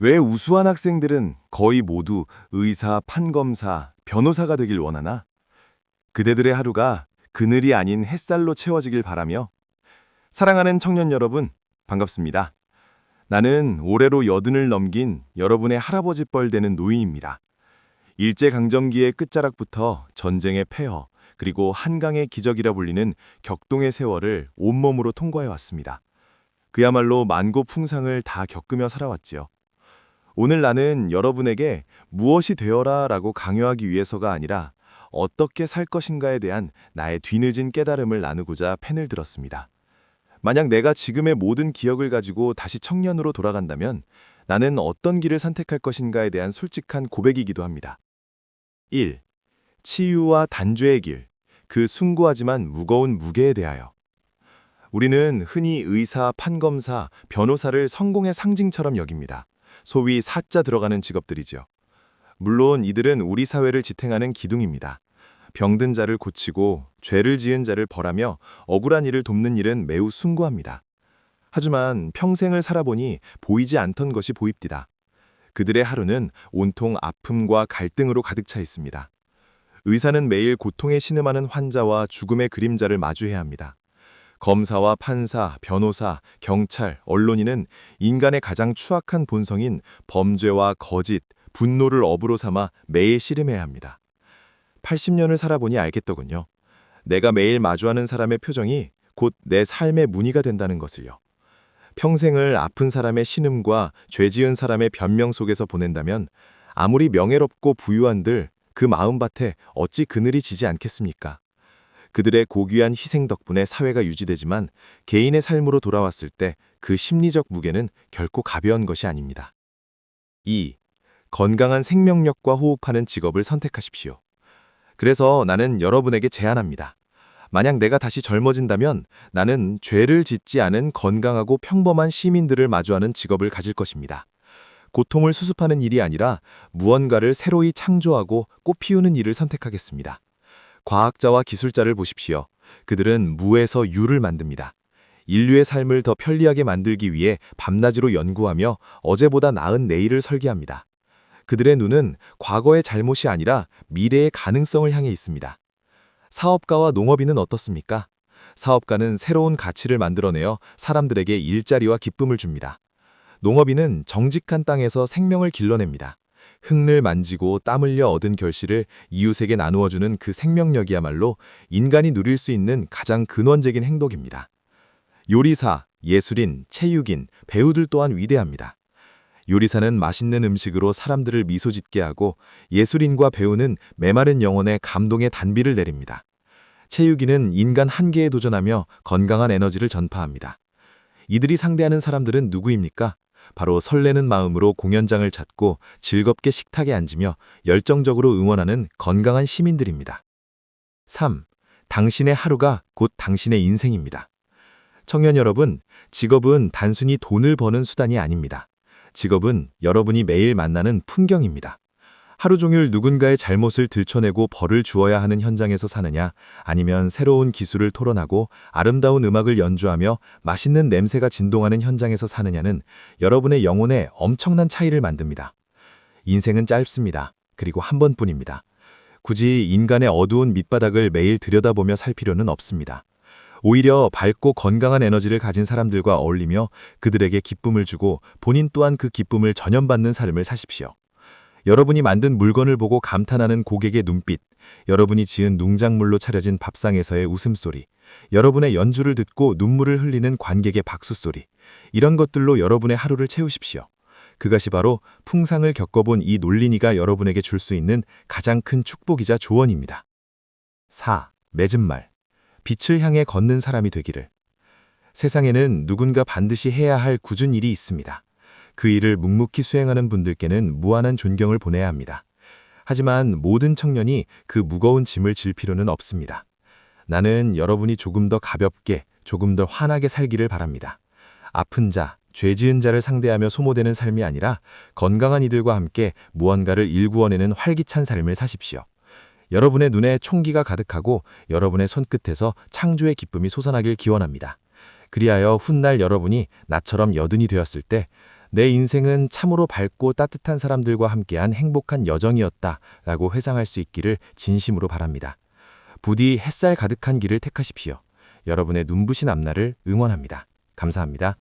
왜 우수한 학생들은 거의 모두 의사, 판검사, 변호사가 되길 원하나? 그대들의 하루가 그늘이 아닌 햇살로 채워지길 바라며 사랑하는 청년 여러분, 반갑습니다. 나는 올해로 여든을 넘긴 여러분의 할아버지 뻘 되는 노인입니다. 일제강점기의 끝자락부터 전쟁의 폐허, 그리고 한강의 기적이라 불리는 격동의 세월을 온몸으로 통과해 왔습니다. 그야말로 만고 풍상을 다 겪으며 살아왔지요. 오늘 나는 여러분에게 무엇이 되어라 라고 강요하기 위해서가 아니라 어떻게 살 것인가에 대한 나의 뒤늦은 깨달음을 나누고자 펜을 들었습니다. 만약 내가 지금의 모든 기억을 가지고 다시 청년으로 돌아간다면 나는 어떤 길을 선택할 것인가에 대한 솔직한 고백이기도 합니다. 1. 치유와 단죄의 길, 그 숭고하지만 무거운 무게에 대하여. 우리는 흔히 의사, 판검사, 변호사를 성공의 상징처럼 여깁니다. 소위 사자 들어가는 직업들이죠. 물론 이들은 우리 사회를 지탱하는 기둥입니다. 병든 자를 고치고 죄를 지은 자를 벌하며 억울한 일을 돕는 일은 매우 숭고합니다. 하지만 평생을 살아보니 보이지 않던 것이 보입디다. 그들의 하루는 온통 아픔과 갈등으로 가득 차 있습니다. 의사는 매일 고통에 신음하는 환자와 죽음의 그림자를 마주해야 합니다. 검사와 판사, 변호사, 경찰, 언론인은 인간의 가장 추악한 본성인 범죄와 거짓, 분노를 업으로 삼아 매일 씨름해야 합니다. 80년을 살아보니 알겠더군요. 내가 매일 마주하는 사람의 표정이 곧 내 삶의 무늬가 된다는 것을요. 평생을 아픈 사람의 신음과 죄 지은 사람의 변명 속에서 보낸다면 아무리 명예롭고 부유한들 그 마음밭에 어찌 그늘이 지지 않겠습니까? 그들의 고귀한 희생 덕분에 사회가 유지되지만 개인의 삶으로 돌아왔을 때 그 심리적 무게는 결코 가벼운 것이 아닙니다. 2. 건강한 생명력과 호흡하는 직업을 선택하십시오. 그래서 나는 여러분에게 제안합니다. 만약 내가 다시 젊어진다면 나는 죄를 짓지 않은 건강하고 평범한 시민들을 마주하는 직업을 가질 것입니다. 고통을 수습하는 일이 아니라 무언가를 새로이 창조하고 꽃피우는 일을 선택하겠습니다. 과학자와 기술자를 보십시오. 그들은 무에서 유를 만듭니다. 인류의 삶을 더 편리하게 만들기 위해 밤낮으로 연구하며 어제보다 나은 내일을 설계합니다. 그들의 눈은 과거의 잘못이 아니라 미래의 가능성을 향해 있습니다. 사업가와 농업인은 어떻습니까? 사업가는 새로운 가치를 만들어내어 사람들에게 일자리와 기쁨을 줍니다. 농업인은 정직한 땅에서 생명을 길러냅니다. 흙을 만지고 땀 흘려 얻은 결실을 이웃에게 나누어주는 그 생명력이야말로 인간이 누릴 수 있는 가장 근원적인 행복입니다. 요리사, 예술인, 체육인, 배우들 또한 위대합니다. 요리사는 맛있는 음식으로 사람들을 미소 짓게 하고 예술인과 배우는 메마른 영혼에 감동의 단비를 내립니다. 체육인은 인간 한계에 도전하며 건강한 에너지를 전파합니다. 이들이 상대하는 사람들은 누구입니까? 바로 설레는 마음으로 공연장을 찾고 즐겁게 식탁에 앉으며 열정적으로 응원하는 건강한 시민들입니다. 3. 당신의 하루가 곧 당신의 인생입니다. 청년 여러분, 직업은 단순히 돈을 버는 수단이 아닙니다. 직업은 여러분이 매일 만나는 풍경입니다. 하루 종일 누군가의 잘못을 들춰내고 벌을 주어야 하는 현장에서 사느냐, 아니면 새로운 기술을 토론하고 아름다운 음악을 연주하며 맛있는 냄새가 진동하는 현장에서 사느냐는 여러분의 영혼에 엄청난 차이를 만듭니다. 인생은 짧습니다. 그리고 한 번뿐입니다. 굳이 인간의 어두운 밑바닥을 매일 들여다보며 살 필요는 없습니다. 오히려 밝고 건강한 에너지를 가진 사람들과 어울리며 그들에게 기쁨을 주고 본인 또한 그 기쁨을 전염받는 삶을 사십시오. 여러분이 만든 물건을 보고 감탄하는 고객의 눈빛, 여러분이 지은 농작물로 차려진 밥상에서의 웃음소리, 여러분의 연주를 듣고 눈물을 흘리는 관객의 박수소리, 이런 것들로 여러분의 하루를 채우십시오. 그것이 바로 풍상을 겪어본 이 논리니가 여러분에게 줄 수 있는 가장 큰 축복이자 조언입니다. 4. 맺은 말. 빛을 향해 걷는 사람이 되기를. 세상에는 누군가 반드시 해야 할 굳은 일이 있습니다. 그 일을 묵묵히 수행하는 분들께는 무한한 존경을 보내야 합니다. 하지만 모든 청년이 그 무거운 짐을 질 필요는 없습니다. 나는 여러분이 조금 더 가볍게, 조금 더 환하게 살기를 바랍니다. 아픈 자, 죄 지은 자를 상대하며 소모되는 삶이 아니라 건강한 이들과 함께 무언가를 일구어내는 활기찬 삶을 사십시오. 여러분의 눈에 총기가 가득하고 여러분의 손끝에서 창조의 기쁨이 솟아나길 기원합니다. 그리하여 훗날 여러분이 나처럼 여든이 되었을 때 내 인생은 참으로 밝고 따뜻한 사람들과 함께한 행복한 여정이었다 라고 회상할 수 있기를 진심으로 바랍니다. 부디 햇살 가득한 길을 택하십시오. 여러분의 눈부신 앞날을 응원합니다. 감사합니다.